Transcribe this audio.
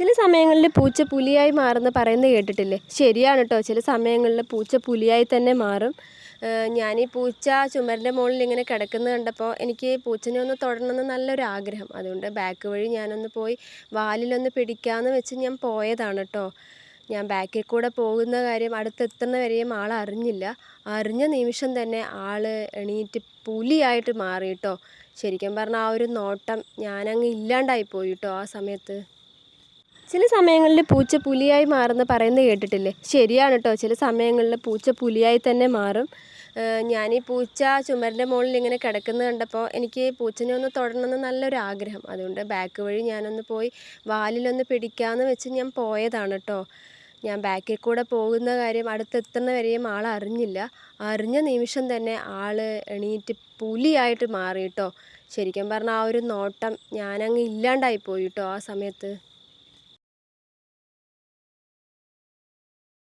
ചില സമയങ്ങളിൽ പൂച്ച പുലിയായി മാറുന്ന പറയുന്നത് കേട്ടിട്ടില്ലേ? ശരിയാണ് കേട്ടോ ചില സമയങ്ങളിൽ പൂച്ച പുലിയായി തന്നെ മാറും. ഞാൻ ഈ പൂച്ച ചുമരിന്റെ മുകളിൽ ഇങ്ങനെ കിടക്കുന്നത് കണ്ടപ്പോൾ എനിക്ക് പൂച്ചനെ ഒന്ന് തൊടണമെന്ന് നല്ലൊരു ആഗ്രഹം അതുകൊണ്ട് ബാക്ക് വഴി ഞാനൊന്ന് പോയി വാലിലൊന്ന് പിടിക്കാമെന്ന് വെച്ച് ഞാൻ പോയതാണ് കേട്ടോ ഞാൻ ബാക്കിൽ കൂടെ പോകുന്ന കാര്യം അടുത്തെത്തുന്ന വരെയും ആൾ അറിഞ്ഞില്ല. അറിഞ്ഞ നിമിഷം തന്നെ ആൾ എണീറ്റ് പുലിയായിട്ട് മാറി കേട്ടോ ശരിക്കും പറഞ്ഞാൽ ആ ഒരു നോട്ടം ഞാനങ്ങ് ഇല്ലാണ്ടായി പോയി ആ സമയത്ത്. ചില സമയങ്ങളിൽ പൂച്ച പുലിയായി മാറുന്ന പറയുന്നത് കേട്ടിട്ടില്ലേ? ശരിയാണ് കേട്ടോ ചില സമയങ്ങളിൽ പൂച്ച പുലിയായി തന്നെ മാറും. ഞാൻ ഈ പൂച്ച ചുമരിന്റെ മുകളിൽ ഇങ്ങനെ കിടക്കുന്നത് കണ്ടപ്പോൾ എനിക്ക് പൂച്ചനെ ഒന്ന് തൊടണമെന്ന് നല്ലൊരു ആഗ്രഹം അതുകൊണ്ട് ബാക്ക് വഴി ഞാനൊന്ന് പോയി വാലിലൊന്ന് പിടിക്കാമെന്ന് വെച്ച് ഞാൻ പോയതാണ് കേട്ടോ ഞാൻ ബാക്കിൽ കൂടെ പോകുന്ന കാര്യം അടുത്തെത്തുന്ന വരെയും ആൾ അറിഞ്ഞില്ല. അറിഞ്ഞ നിമിഷം തന്നെ ആൾ എണീറ്റ് പുലിയായിട്ട് മാറി കേട്ടോ ശരിക്കും പറഞ്ഞാൽ ആ ഒരു നോട്ടം ഞാനങ്ങ് ഇല്ലാണ്ടായി പോയി ആ സമയത്ത്.